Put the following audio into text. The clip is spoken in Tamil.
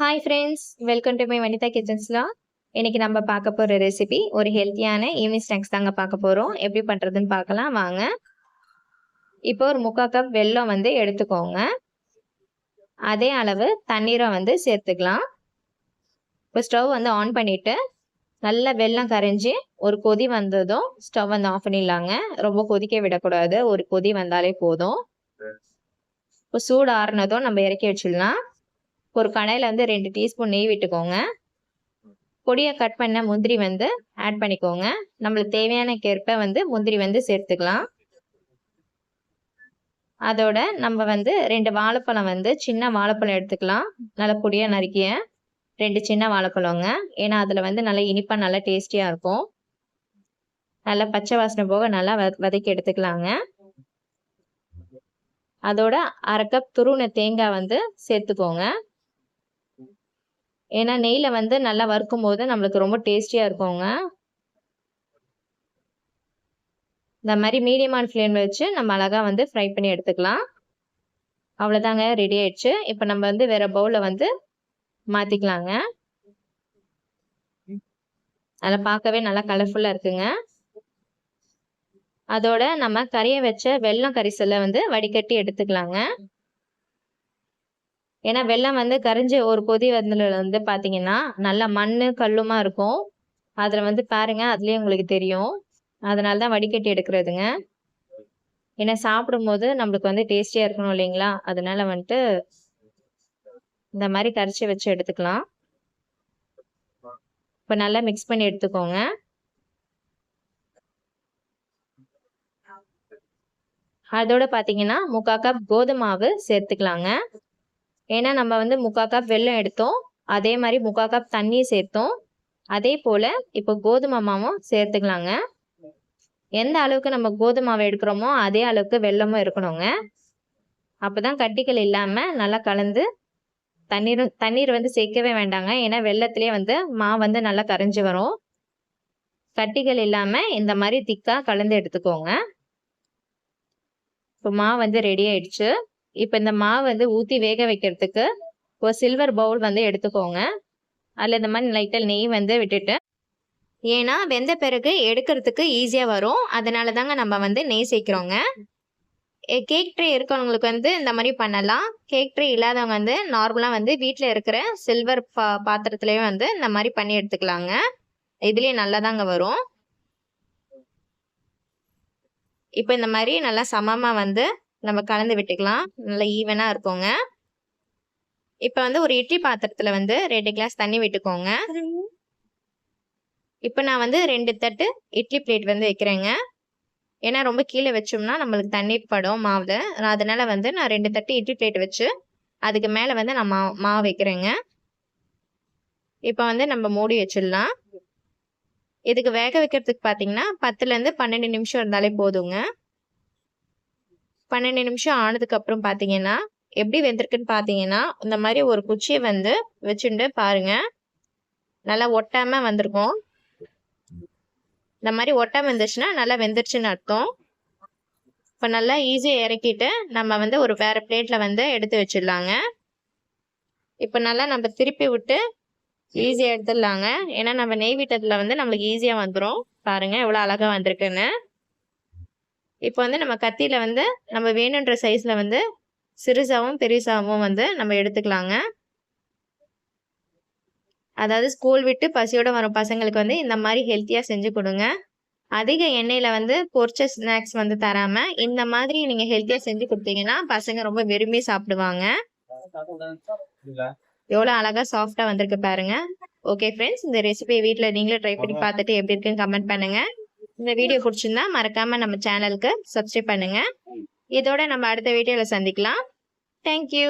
Hi friends welcome to my Vanitha கிச்சன்ஸ்லாம் இன்னைக்கு நம்ம பார்க்க போகிற ரெசிபி ஒரு ஹெல்த்தியான ஈவினிங் ஸ்நாக்ஸ் தாங்க பார்க்க போகிறோம் எப்படி பண்ணுறதுன்னு பார்க்கலாம். வாங்க. இப்போ ஒரு முக்கால் கப் வெல்லம் வந்து எடுத்துக்கோங்க. அதே அளவு தண்ணீரை வந்து சேர்த்துக்கலாம். இப்போ ஸ்டவ் வந்து ஆன் பண்ணிவிட்டு நல்லா வெல்லம் கரைஞ்சி ஒரு கொதி வந்ததும் ஸ்டவ் வந்து ஆஃப் பண்ணிடலாங்க. ரொம்ப கொதிக்க விடக்கூடாது. ஒரு கொதி வந்தாலே போதும். இப்போ சூடு ஆறுனதும் நம்ம இறக்கி வச்சிடலாம். ஒரு கடையில் வந்து ரெண்டு டீஸ்பூன் நெய் விட்டுக்கோங்க. பொடியை கட் பண்ண முந்திரி வந்து ஆட் பண்ணிக்கோங்க. நம்மளுக்கு தேவையான கேற்ப வந்து முந்திரி வந்து சேர்த்துக்கலாம். அதோட நம்ம வந்து ரெண்டு வாழைப்பழம் வந்து சின்ன வாழைப்பழம் எடுத்துக்கலாம். நல்லா பொடியாக நறுக்கிய ரெண்டு சின்ன வாழைப்பழங்க. ஏன்னா அதில் வந்து நல்லா இனிப்பாக நல்லா டேஸ்டியாக இருக்கும். நல்லா பச்சை வாசனை போக நல்லா வதக்கி எடுத்துக்கலாங்க. அதோட அரை கப் துருவின தேங்காய் வந்து சேர்த்துக்கோங்க. ஏன்னா நெய்யில் வந்து நல்லா வறுக்கும் போது நம்மளுக்கு ரொம்ப டேஸ்டியாக இருக்குங்க. இந்த மாதிரி மீடியமான ஃப்ளேமில் வச்சு நம்ம அழகாக வந்து ஃப்ரை பண்ணி எடுத்துக்கலாம். அவ்வளோதாங்க ரெடி ஆயிடுச்சு. இப்போ நம்ம வந்து வேறு பவுலில் வந்து மாற்றிக்கலாங்க அதில் பார்க்கவே நல்லா கலர்ஃபுல்லாக இருக்குங்க. அதோட நம்ம கறியை வச்ச வெள்ளம் கரிசலை வந்து வடிகட்டி எடுத்துக்கலாங்க. ஏன்னா வெள்ளம் வந்து கரிஞ்ச ஒரு கொதி வந்ததுல வந்து பார்த்தீங்கன்னா நல்லா மண் கல்லுமா இருக்கும். அதில் வந்து பாருங்க அதுலேயே உங்களுக்கு தெரியும். அதனால தான் வடிகட்டி எடுக்கிறதுங்க. ஏன்னா சாப்பிடும்போது நம்மளுக்கு வந்து டேஸ்டியாக இருக்கணும் இல்லைங்களா? அதனால வந்துட்டு இந்த மாதிரி கரைச்சி வச்சு எடுத்துக்கலாம். இப்போ நல்லா மிக்ஸ் பண்ணி எடுத்துக்கோங்க. அதோட பார்த்தீங்கன்னா முக்கா கப் கோதுமாவு சேர்த்துக்கலாங்க. ஏன்னா நம்ம வந்து முக்கால் கப் வெல்லம் எடுத்தோம். அதே மாதிரி முக்கால் கப் தண்ணி சேர்த்தோம். அதே போல் இப்போ கோதுமை மாவும் சேர்த்துக்கலாங்க. எந்த அளவுக்கு நம்ம கோதுமை மாவு எடுக்கிறோமோ அதே அளவுக்கு வெல்லமும் இருக்கணுங்க. அப்போ தான் கட்டிகள் இல்லாமல் நல்லா கலந்து தண்ணீர் தண்ணீர் வந்து சேர்க்கவே வேண்டாங்க. ஏன்னா வெள்ளத்துலேயே வந்து மாவு வந்து நல்லா கரைஞ்சி வரும். கட்டிகள் இல்லாமல் இந்த மாதிரி திக்காக கலந்து எடுத்துக்கோங்க. இப்போ மாவு வந்து ரெடி ஆயிடுச்சு. இப்போ இந்த மாவு வந்து ஊற்றி வேக வைக்கிறதுக்கு ஒரு சில்வர் பவுல் வந்து எடுத்துக்கோங்க. அதில் இந்த மாதிரி லைட்டாக நெய் வந்து விட்டுட்டு ஏன்னா வெந்த பிறகு எடுக்கிறதுக்கு ஈஸியாக வரும். அதனால தாங்க நம்ம வந்து நெய் சேர்க்குறோங்க. கேக் ட்ரே இருக்கிறவங்களுக்கு வந்து இந்த மாதிரி பண்ணலாம். கேக் ட்ரே இல்லாதவங்க வந்து நார்மலாக வந்து வீட்டில் இருக்கிற சில்வர் பா பாத்திரத்துலேயே வந்து இந்த மாதிரி பண்ணி எடுத்துக்கலாங்க. இதுலேயே நல்லா தாங்க வரும். இப்போ இந்த மாதிரி நல்லா சமமாக வந்து நம்ம கலந்து விட்டுக்கலாம். நல்லா ஈவனாக இருக்குங்க இப்போ வந்து ஒரு இட்லி பாத்திரத்தில் வந்து ரெண்டு கிளாஸ் தண்ணி விட்டுக்கோங்க. இப்போ நான் வந்து ரெண்டு தட்டு இட்லி பிளேட் வந்து வைக்கிறேங்க. ஏன்னா ரொம்ப கீழே வச்சோம்னா நம்மளுக்கு தண்ணி படும் மாவில். அதனால வந்து நான் ரெண்டு தட்டு இட்லி பிளேட் வச்சு அதுக்கு மேலே வந்து நான் மா மாவு வைக்கிறேங்க. இப்போ வந்து நம்ம மூடி வச்சிடலாம். இதுக்கு வேக வைக்கிறதுக்கு பார்த்தீங்கன்னா பத்துலேருந்து பன்னெண்டு நிமிஷம் இருந்தாலே போதுங்க. பன்னெண்டு நிமிஷம் ஆனதுக்கப்புறம் பார்த்தீங்கன்னா எப்படி வெந்திருக்குன்னு பார்த்தீங்கன்னா இந்த மாதிரி ஒரு குச்சியை வந்து வச்சுட்டு பாருங்க. நல்லா ஒட்டாமல் வந்திருக்கும். இந்த மாதிரி ஒட்டாமல் இருந்துச்சுன்னா நல்லா வெந்துருச்சுன்னு அர்த்தம். இப்போ நல்லா ஈஸியாக இறக்கிட்டு நம்ம வந்து ஒரு வேறு பிளேட்டில் வந்து எடுத்து வச்சிடலாங்க. இப்போ நல்லா நம்ம திருப்பி விட்டு ஈஸியாக எடுத்துடலாங்க. ஏன்னா நம்ம நெய் விட்டதில் வந்து நம்மளுக்கு ஈஸியாக வந்துடும் பாருங்கள் எவ்வளோ அழகாக வந்திருக்குன்னு. இப்போ வந்து நம்ம கத்தியில் வந்து நம்ம வேணுன்ற சைஸில் வந்து சிறுசாகவும் பெருசாகவும் வந்து நம்ம எடுத்துக்கலாங்க. அதாவது ஸ்கூல் விட்டு பசியோட வரும் பசங்களுக்கு வந்து இந்த மாதிரி ஹெல்த்தியாக செஞ்சு கொடுங்க. அதிக எண்ணெயில் வந்து பொரிச்ச ஸ்நாக்ஸ் வந்து தராமல் இந்த மாதிரி நீங்கள் ஹெல்த்தியாக செஞ்சு கொடுத்தீங்கன்னா பசங்க ரொம்ப விரும்பி சாப்பிடுவாங்க. எவ்வளோ அழகாக சாஃப்டாக வந்திருக்கு பாருங்க. ஓகே ஃப்ரெண்ட்ஸ் இந்த ரெசிபியை வீட்டில் நீங்களும் ட்ரை பண்ணி பார்த்துட்டு எப்படி இருக்குன்னு கமெண்ட் பண்ணுங்கள் இந்த வீடியோ பிடிச்சிருந்தா மறக்காம நம்ம சேனலுக்கு சப்ஸ்கிரைப் பண்ணுங்க. இதோட நம்ம அடுத்த வீடியோவில் சந்திக்கலாம். தேங்க்யூ